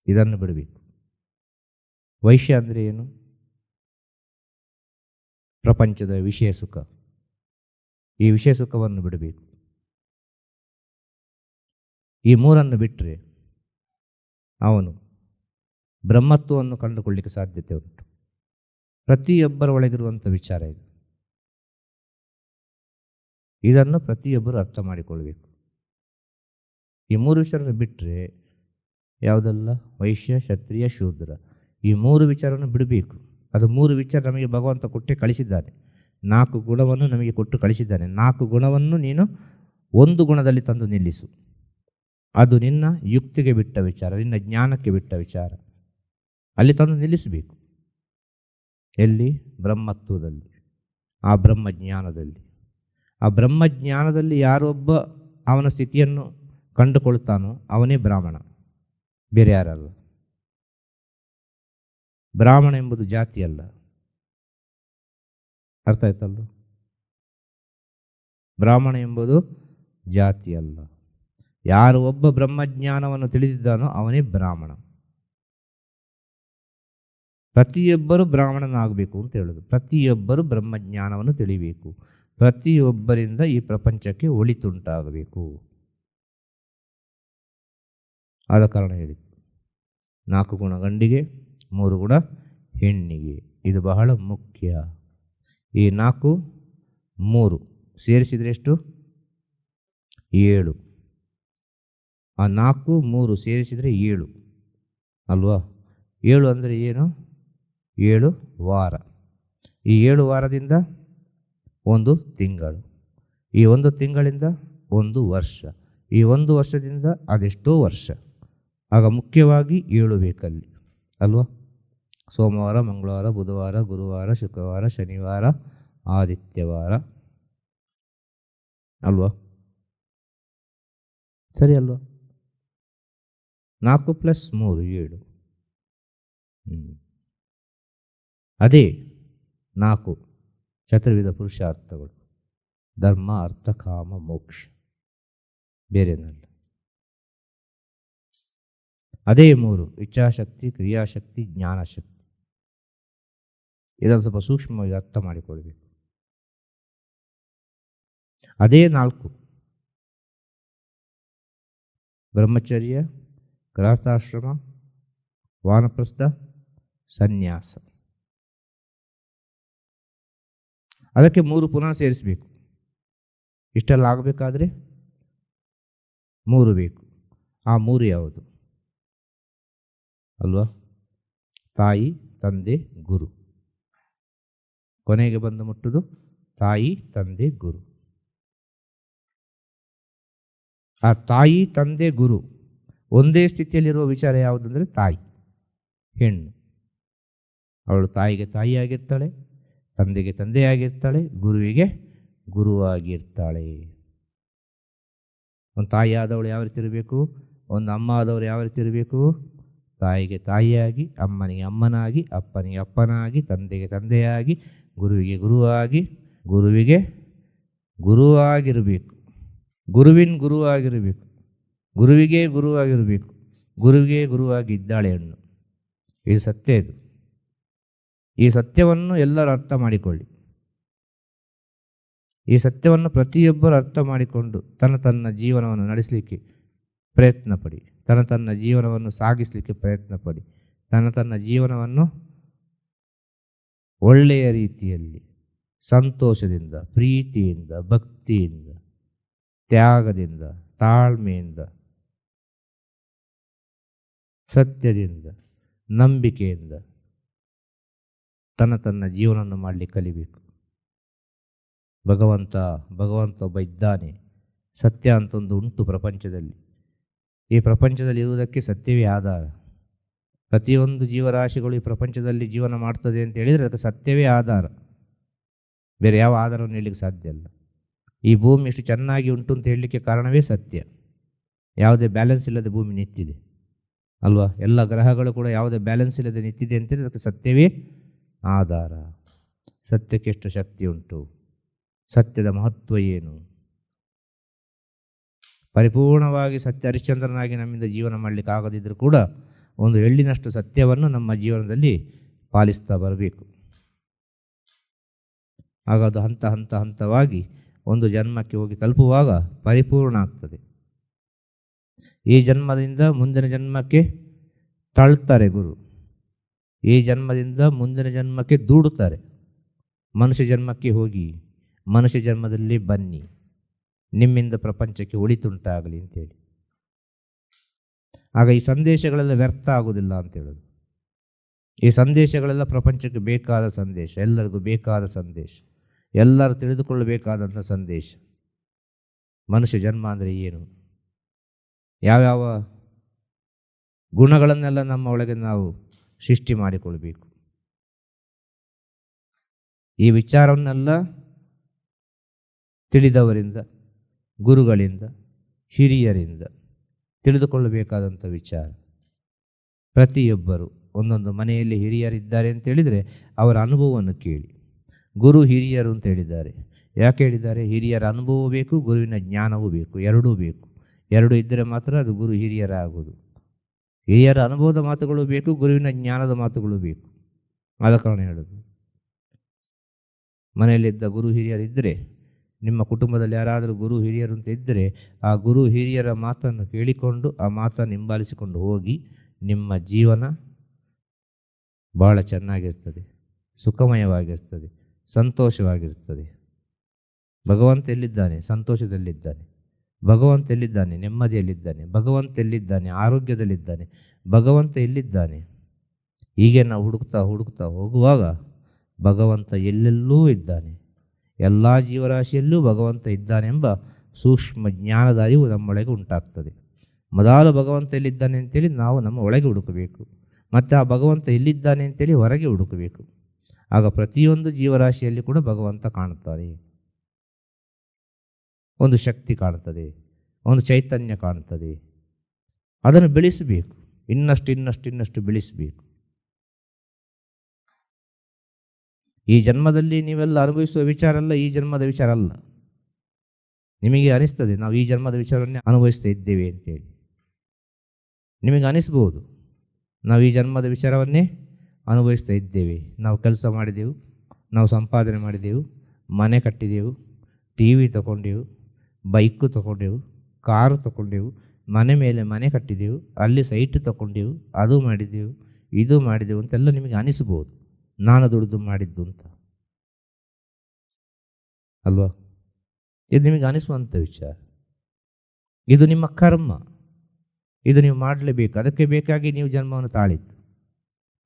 ಇದನ್ನು ಬಿಡಬೇಕು. ವೈಶ್ಯ ಅಂದರೆ ಏನು? ಪ್ರಪಂಚದ ವಿಷಯ ಸುಖ. ಈ ವಿಷಯ ಸುಖವನ್ನು ಬಿಡಬೇಕು. ಈ ಮೂರನ್ನು ಬಿಟ್ಟರೆ ಅವನು ಬ್ರಹ್ಮತ್ವವನ್ನು ಕಂಡುಕೊಳ್ಳಿಕ್ಕೆ ಸಾಧ್ಯತೆ ಉಂಟು. ಪ್ರತಿಯೊಬ್ಬರ ಒಳಗಿರುವಂಥ ವಿಚಾರ ಇದು. ಇದನ್ನು ಪ್ರತಿಯೊಬ್ಬರು ಅರ್ಥ ಮಾಡಿಕೊಳ್ಬೇಕು. ಈ ಮೂರು ವಿಷಯ ಬಿಟ್ಟರೆ ಯಾವುದೆಲ್ಲ? ವೈಶ್ಯ, ಕ್ಷತ್ರಿಯ, ಶೂದ್ರ. ಈ ಮೂರು ವಿಚಾರವನ್ನು ಬಿಡಬೇಕು. ಅದು ಮೂರು ವಿಚಾರ ನಮಗೆ ಭಗವಂತ ಕೊಟ್ಟೆ ಕಳಿಸಿದ್ದಾನೆ. ನಾಲ್ಕು ಗುಣವನ್ನು ನಮಗೆ ಕೊಟ್ಟು ಕಳಿಸಿದ್ದಾನೆ. ನಾಲ್ಕು ಗುಣವನ್ನು ನೀನು ಒಂದು ಗುಣದಲ್ಲಿ ತಂದು ನಿಲ್ಲಿಸು. ಅದು ನಿನ್ನ ಯುಕ್ತಿಗೆ ಬಿಟ್ಟ ವಿಚಾರ, ನಿನ್ನ ಜ್ಞಾನಕ್ಕೆ ಬಿಟ್ಟ ವಿಚಾರ. ಅಲ್ಲಿ ತಂದು ನಿಲ್ಲಿಸಬೇಕು. ಎಲ್ಲಿ? ಬ್ರಹ್ಮತ್ವದಲ್ಲಿ. ಆ ಬ್ರಹ್ಮಜ್ಞಾನದಲ್ಲಿ. ಆ ಬ್ರಹ್ಮಜ್ಞಾನದಲ್ಲಿ ಯಾರೊಬ್ಬ ಅವನ ಸ್ಥಿತಿಯನ್ನು ಕಂಡುಕೊಳ್ತಾನೋ ಅವನೇ ಬ್ರಾಹ್ಮಣ. ಬೇರೆ ಯಾರಲ್ಲ. ಬ್ರಾಹ್ಮಣ ಎಂಬುದು ಜಾತಿ ಅಲ್ಲ. ಅರ್ಥ ಆಯ್ತಲ್ಲ ಬ್ರಾಹ್ಮಣ ಎಂಬುದು ಜಾತಿ ಅಲ್ಲ. ಯಾರು ಒಬ್ಬ ಬ್ರಹ್ಮಜ್ಞಾನವನ್ನು ತಿಳಿದಿದ್ದಾನೋ ಅವನೇ ಬ್ರಾಹ್ಮಣ. ಪ್ರತಿಯೊಬ್ಬರು ಬ್ರಾಹ್ಮಣನಾಗಬೇಕು ಅಂತ ಹೇಳೋದು. ಪ್ರತಿಯೊಬ್ಬರು ಬ್ರಹ್ಮಜ್ಞಾನವನ್ನು ತಿಳಿಬೇಕು. ಪ್ರತಿಯೊಬ್ಬರಿಂದ ಈ ಪ್ರಪಂಚಕ್ಕೆ ಒಳಿತುಂಟಾಗಬೇಕು. ಆದ ಕಾರಣ ಹೇಳಿ ನಾಲ್ಕು ಗುಣ ಗಂಡಿಗೆ ಮೂರು ಗುಣ, ಹೆಣ್ಣಿಗೆ. ಇದು ಬಹಳ ಮುಖ್ಯ. ಈ ನಾಲ್ಕು, ಮೂರು. ಸೇರಿಸಿದರೆ ಎಷ್ಟು? ಏಳು. ಆ ನಾಲ್ಕು, ಮೂರು ಸೇರಿಸಿದರೆ ಏಳು. ಅಲ್ವಾ? ಏಳು ಅಂದರೆ ಏನು? ಏಳು ವಾರ. ಈ ಏಳು ವಾರದಿಂದ ಒಂದು ತಿಂಗಳು. ಈ ಒಂದು ತಿಂಗಳಿಂದ ಒಂದು ವರ್ಷ. ಈ ಒಂದು ವರ್ಷದಿಂದ ಅದೆಷ್ಟೋ ವರ್ಷ. ಆಗ ಮುಖ್ಯವಾಗಿ ಏಳು ಬೇಕಲ್ಲಿ. ಅಲ್ವಾ? ಸೋಮವಾರ, ಮಂಗಳವಾರ, ಬುಧವಾರ, ಗುರುವಾರ, ಶುಕ್ರವಾರ, ಶನಿವಾರ, ಆದಿತ್ಯವಾರ. ಅಲ್ವಾ? ಸರಿ ಅಲ್ವಾ? ನಾಲ್ಕು ಪ್ಲಸ್ ಮೂರು, ಏಳು. ಅದೇ ನಾಲ್ಕು ಚತುರ್ವಿಧ ಪುರುಷಾರ್ಥಗಳು. ಧರ್ಮ, ಅರ್ಥ, ಕಾಮ, ಮೋಕ್ಷ. ಬೇರೆನಲ್ಲ. ಅದೇ ಮೂರು, ಇಚ್ಛಾಶಕ್ತಿ, ಕ್ರಿಯಾಶಕ್ತಿ, ಜ್ಞಾನಶಕ್ತಿ. ಇದನ್ನು ಸ್ವಲ್ಪ ಸೂಕ್ಷ್ಮವಾಗಿ ಅರ್ಥ ಮಾಡಿಕೊಳ್ಬೇಕು. ಅದೇ ನಾಲ್ಕು. ಬ್ರಹ್ಮಚರ್ಯ, ಗೃಹಸ್ಥಾಶ್ರಮ, ವಾನಪ್ರಸ್ಥ, ಸನ್ಯಾಸ. ಅದಕ್ಕೆ ಮೂರು ಪುನಃ ಸೇರಿಸಬೇಕು. ಇಷ್ಟೆಲ್ಲ ಆಗಬೇಕಾದ್ರೆ ಮೂರು ಬೇಕು. ಆ ಮೂರು ಯಾವುದು? ಅಲ್ವಾ? ತಾಯಿ, ತಂದೆ, ಗುರು. ಕೊನೆಗೆ ಬಂದು ಮುಟ್ಟುದು ತಾಯಿ, ತಂದೆ, ಗುರು. ಆ ತಾಯಿ, ತಂದೆ, ಗುರು ಒಂದೇ ಸ್ಥಿತಿಯಲ್ಲಿರುವ ವಿಚಾರ ಯಾವುದಂದರೆ ತಾಯಿ, ಹೆಣ್ಣು. ಅವಳು ತಾಯಿಗೆ ತಾಯಿಯಾಗಿರ್ತಾಳೆ, ತಂದೆಗೆ ತಂದೆಯಾಗಿರ್ತಾಳೆ, ಗುರುವಿಗೆ ಗುರುವಾಗಿರ್ತಾಳೆ. ಒಂದು ತಾಯಿ ಆದವಳು ಯಾವ ರೀತಿ ಇರಬೇಕು? ಒಂದು ಅಮ್ಮ ಆದವರು ಯಾವ ರೀತಿ ಇರಬೇಕು? ತಾಯಿಗೆ ತಾಯಿಯಾಗಿ, ಅಮ್ಮನಿಗೆ ಅಮ್ಮನಾಗಿ, ಅಪ್ಪನಿಗೆ ಅಪ್ಪನಾಗಿ, ತಂದೆಗೆ ತಂದೆಯಾಗಿ ಗುರುವಿಗೆ ಗುರುವಾಗಿ, ಗುರುವಿಗೆ ಗುರುವಾಗಿರಬೇಕು. ಗುರುವಿನ ಗುರುವಾಗಿರಬೇಕು. ಗುರುವಿಗೆ ಗುರುವಾಗಿರಬೇಕು. ಗುರುವಿಗೆ ಗುರುವಾಗಿ ಇದ್ದಾಳೆ ಹೆಣ್ಣು ಇದು ಸತ್ಯ ಇದು. ಈ ಸತ್ಯವನ್ನು ಎಲ್ಲರೂ ಅರ್ಥ ಮಾಡಿಕೊಳ್ಳಿ. ಈ ಸತ್ಯವನ್ನು ಪ್ರತಿಯೊಬ್ಬರು ಅರ್ಥ ಮಾಡಿಕೊಂಡು ತನ್ನ ತನ್ನ ಜೀವನವನ್ನು ನಡೆಸಲಿಕ್ಕೆ ಪ್ರಯತ್ನ ಪಡಿ ತನ್ನ ತನ್ನ ಜೀವನವನ್ನು ಸಾಗಿಸಲಿಕ್ಕೆ ಪ್ರಯತ್ನ ಪಡಿ ತನ್ನ ತನ್ನ ಜೀವನವನ್ನು ಒಳ್ಳೆಯ ರೀತಿಯಲ್ಲಿ ಸಂತೋಷದಿಂದ, ಪ್ರೀತಿಯಿಂದ, ಭಕ್ತಿಯಿಂದ, ತ್ಯಾಗದಿಂದ, ತಾಳ್ಮೆಯಿಂದ, ಸತ್ಯದಿಂದ, ನಂಬಿಕೆಯಿಂದ ತನ್ನ ತನ್ನ ಜೀವನವನ್ನು ಮಾಡಲಿ ಕಲಿಬೇಕು. ಭಗವಂತ ಭಗವಂತ ಒಬ್ಬ ಇದ್ದಾನೆ. ಸತ್ಯ ಅಂತೊಂದು ಉಂಟು ಪ್ರಪಂಚದಲ್ಲಿ. ಈ ಪ್ರಪಂಚದಲ್ಲಿ ಇರುವುದಕ್ಕೆ ಸತ್ಯವೇ ಆಧಾರ. ಪ್ರತಿಯೊಂದು ಜೀವರಾಶಿಗಳು ಈ ಪ್ರಪಂಚದಲ್ಲಿ ಜೀವನ ಮಾಡ್ತದೆ ಅಂತ ಹೇಳಿದರೆ ಅದಕ್ಕೆ ಸತ್ಯವೇ ಆಧಾರ. ಬೇರೆ ಯಾವ ಆಧಾರವನ್ನು ಹೇಳಲಿಕ್ಕೆ ಸಾಧ್ಯ ಇಲ್ಲ. ಈ ಭೂಮಿ ಎಷ್ಟು ಚೆನ್ನಾಗಿ ಉಂಟು ಅಂತ ಹೇಳಲಿಕ್ಕೆ ಕಾರಣವೇ ಸತ್ಯ. ಯಾವುದೇ ಬ್ಯಾಲೆನ್ಸ್ ಇಲ್ಲದೆ ಭೂಮಿ ನಿಂತಿದೆ. ಅಲ್ವಾ? ಎಲ್ಲ ಗ್ರಹಗಳು ಕೂಡ ಯಾವುದೇ ಬ್ಯಾಲೆನ್ಸ್ ಇಲ್ಲದೆ ನಿಂತಿದೆ ಅಂತೇಳಿ ಅದಕ್ಕೆ ಸತ್ಯವೇ ಆಧಾರ. ಸತ್ಯಕ್ಕೆ ಎಷ್ಟು ಶಕ್ತಿ ಉಂಟು? ಸತ್ಯದ ಮಹತ್ವ ಏನು? ಪರಿಪೂರ್ಣವಾಗಿ ಸತ್ಯ ಹರಿಶ್ಚಂದ್ರನಾಗಿ ನಮ್ಮಿಂದ ಜೀವನ ಮಾಡಲಿಕ್ಕೆ ಆಗದಿದ್ದರೂ ಕೂಡ ಒಂದು ಎಳ್ಳಿನಷ್ಟು ಸತ್ಯವನ್ನು ನಮ್ಮ ಜೀವನದಲ್ಲಿ ಪಾಲಿಸ್ತಾ ಬರಬೇಕು. ಆಗ ಅದು ಹಂತ ಹಂತ ಹಂತವಾಗಿ ಒಂದು ಜನ್ಮಕ್ಕೆ ಹೋಗಿ ತಲುಪುವಾಗ ಪರಿಪೂರ್ಣ ಆಗ್ತದೆ. ಈ ಜನ್ಮದಿಂದ ಮುಂದಿನ ಜನ್ಮಕ್ಕೆ ತಳ್ತಾರೆ ಗುರು. ಈ ಜನ್ಮದಿಂದ ಮುಂದಿನ ಜನ್ಮಕ್ಕೆ ದೂಡುತ್ತಾರೆ. ಮನುಷ್ಯ ಜನ್ಮಕ್ಕೆ ಹೋಗಿ, ಮನುಷ್ಯ ಜನ್ಮದಲ್ಲಿ ಬನ್ನಿ. ನಿಮ್ಮಿಂದ ಪ್ರಪಂಚಕ್ಕೆ ಉಳಿತುಂಟಾಗಲಿ ಅಂತೇಳಿ ಆಗ ಈ ಸಂದೇಶಗಳೆಲ್ಲ ವ್ಯರ್ಥ ಆಗುವುದಿಲ್ಲ ಅಂತ ಹೇಳೋದು. ಈ ಸಂದೇಶಗಳೆಲ್ಲ ಪ್ರಪಂಚಕ್ಕೆ ಬೇಕಾದ ಸಂದೇಶ, ಎಲ್ಲರಿಗೂ ಬೇಕಾದ ಸಂದೇಶ, ಎಲ್ಲರೂ ತಿಳಿದುಕೊಳ್ಳಬೇಕಾದಂಥ ಸಂದೇಶ. ಮನುಷ್ಯ ಜನ್ಮ ಅಂದರೆ ಏನು? ಯಾವ್ಯಾವ ಗುಣಗಳನ್ನೆಲ್ಲ ನಮ್ಮ ಒಳಗೆ ನಾವು ಸೃಷ್ಟಿ ಮಾಡಿಕೊಳ್ಬೇಕು? ಈ ವಿಚಾರವನ್ನೆಲ್ಲ ತಿಳಿದವರಿಂದ, ಗುರುಗಳಿಂದ, ಹಿರಿಯರಿಂದ ತಿಳಿದುಕೊಳ್ಳಬೇಕಾದಂಥ ವಿಚಾರ. ಪ್ರತಿಯೊಬ್ಬರು ಒಂದೊಂದು ಮನೆಯಲ್ಲಿ ಹಿರಿಯರಿದ್ದಾರೆ ಅಂತ ಹೇಳಿದರೆ ಅವರ ಅನುಭವವನ್ನು ಕೇಳಿ. ಗುರು ಹಿರಿಯರು ಅಂತ ಹೇಳಿದ್ದಾರೆ. ಯಾಕೆ ಹೇಳಿದ್ದಾರೆ? ಹಿರಿಯರ ಅನುಭವವೂ ಬೇಕು, ಗುರುವಿನ ಜ್ಞಾನವೂ ಬೇಕು. ಎರಡೂ ಬೇಕು. ಎರಡು ಇದ್ದರೆ ಮಾತ್ರ ಅದು ಗುರು ಹಿರಿಯರಾಗುವುದು. ಹಿರಿಯರ ಅನುಭವದ ಮಾತುಗಳು ಬೇಕು, ಗುರುವಿನ ಜ್ಞಾನದ ಮಾತುಗಳು ಬೇಕು. ಆದ ಕಾರಣ ಹೇಳೋದು. ಮನೆಯಲ್ಲಿದ್ದ ಗುರು ಹಿರಿಯರಿದ್ದರೆ ನಿಮ್ಮ ಕುಟುಂಬದಲ್ಲಿ ಯಾರಾದರೂ ಗುರು ಹಿರಿಯರು ಅಂತ ಇದ್ದರೆ ಆ ಗುರು ಹಿರಿಯರ ಮಾತನ್ನು ಕೇಳಿಕೊಂಡು ಆ ಮಾತನ್ನು ಹಿಂಬಾಲಿಸಿಕೊಂಡು ಹೋಗಿ ನಿಮ್ಮ ಜೀವನ ಭಾಳ ಚೆನ್ನಾಗಿರ್ತದೆ, ಸುಖಮಯವಾಗಿರ್ತದೆ, ಸಂತೋಷವಾಗಿರ್ತದೆ. ಭಗವಂತ ಎಲ್ಲಿದ್ದಾನೆ? ಸಂತೋಷದಲ್ಲಿದ್ದಾನೆ. ಭಗವಂತ ಎಲ್ಲಿದ್ದಾನೆ? ನೆಮ್ಮದಿಯಲ್ಲಿದ್ದಾನೆ. ಭಗವಂತ ಎಲ್ಲಿದ್ದಾನೆ? ಆರೋಗ್ಯದಲ್ಲಿದ್ದಾನೆ. ಭಗವಂತ ಎಲ್ಲಿದ್ದಾನೆ? ಹೀಗೆ ನಾವು ಹುಡುಕ್ತಾ ಹುಡುಕ್ತಾ ಹೋಗುವಾಗ ಭಗವಂತ ಎಲ್ಲೆಲ್ಲೂ ಇದ್ದಾನೆ. ಎಲ್ಲ ಜೀವರಾಶಿಯಲ್ಲೂ ಭಗವಂತ ಇದ್ದಾನೆಂಬ ಸೂಕ್ಷ್ಮ ಜ್ಞಾನದ ಅರಿವು ನಮ್ಮೊಳಗೆ ಉಂಟಾಗ್ತದೆ. ಮೊದಲು ಭಗವಂತ ಎಲ್ಲಿದ್ದಾನೆ ಅಂತೇಳಿ ನಾವು ನಮ್ಮ ಒಳಗೆ ಹುಡುಕಬೇಕು. ಮತ್ತು ಆ ಭಗವಂತ ಎಲ್ಲಿದ್ದಾನೆ ಅಂತೇಳಿ ಹೊರಗೆ ಹುಡುಕಬೇಕು. ಆಗ ಪ್ರತಿಯೊಂದು ಜೀವರಾಶಿಯಲ್ಲಿ ಕೂಡ ಭಗವಂತ ಕಾಣುತ್ತಾರೆ ಒಂದು ಶಕ್ತಿ ಕಾಣುತ್ತದೆ. ಒಂದು ಚೈತನ್ಯ ಕಾಣುತ್ತದೆ. ಅದನ್ನು ಬೆಳೆಸಬೇಕು. ಇನ್ನಷ್ಟು ಇನ್ನಷ್ಟು ಇನ್ನಷ್ಟು ಬೆಳೆಸಬೇಕು. ಈ ಜನ್ಮದಲ್ಲಿ ನೀವೆಲ್ಲ ಅನುಭವಿಸುವ ವಿಚಾರ ಅಲ್ಲ, ಈ ಜನ್ಮದ ವಿಚಾರ ಅಲ್ಲ. ನಿಮಗೆ ಅನಿಸ್ತದೆ, ನಾವು ಈ ಜನ್ಮದ ವಿಚಾರವನ್ನೇ ಅನುಭವಿಸ್ತಾ ಇದ್ದೇವೆ ಅಂತೇಳಿ. ನಿಮಗೆ ಅನಿಸ್ಬೋದು, ನಾವು ಈ ಜನ್ಮದ ವಿಚಾರವನ್ನೇ ಅನುಭವಿಸ್ತಾ ಇದ್ದೇವೆ. ನಾವು ಕೆಲಸ ಮಾಡಿದೆವು, ನಾವು ಸಂಪಾದನೆ ಮಾಡಿದೆವು, ಮನೆ ಕಟ್ಟಿದೆವು ಟಿ ವಿ ತಗೊಂಡೆವು ಬೈಕು ತಗೊಂಡೆವು ಕಾರು ತಗೊಂಡೆವು, ಮನೆ ಮೇಲೆ ಮನೆ ಕಟ್ಟಿದೆವು, ಅಲ್ಲಿ ಸೈಟ್ ತಗೊಂಡೆವು, ಅದು ಮಾಡಿದೆವು, ಇದು ಮಾಡಿದೆವು ಅಂತೆಲ್ಲ ನಿಮಗೆ ಅನಿಸ್ಬೋದು. ನಾನು ದುಡಿದು ಮಾಡಿದ್ದು ಅಂತ. ಅಲ್ವಾ? ಇದು ನಿಮಗೆ ಅನಿಸುವಂಥ ವಿಚಾರ. ಇದು ನಿಮ್ಮ ಕರ್ಮ. ಇದು ನೀವು ಮಾಡಲೇಬೇಕು. ಅದಕ್ಕೆ ಬೇಕಾಗಿ ನೀವು ಜನ್ಮವನ್ನು ತಾಳಿದ್ದು.